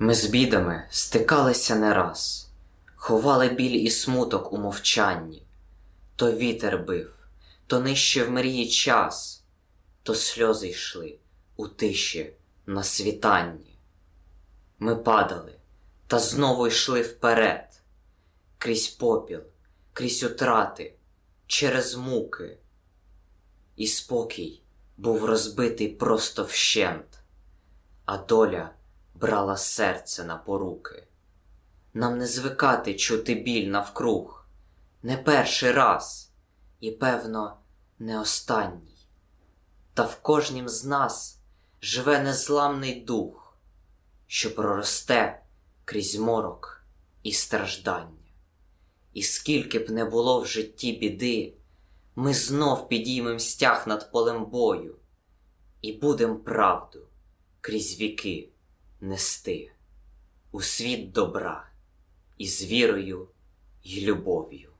Ми з бідами стикалися не раз, ховали біль і смуток у мовчанні, то вітер бив, то нищив мрії час, то сльози йшли у тиші на світанні. Ми падали та знову йшли вперед, крізь попіл, крізь утрати, через муки. І спокій був розбитий просто вщент, а доля брала серце на поруки. Нам не звикати чути біль навкруг, не перший раз, і, певно, не останній. Та в кожнім з нас живе незламний дух, що проросте крізь морок і страждання. І скільки б не було в житті біди, ми знов підіймем стяг над полем бою і будем правду крізь віки нести у світ добра із вірою й любов'ю.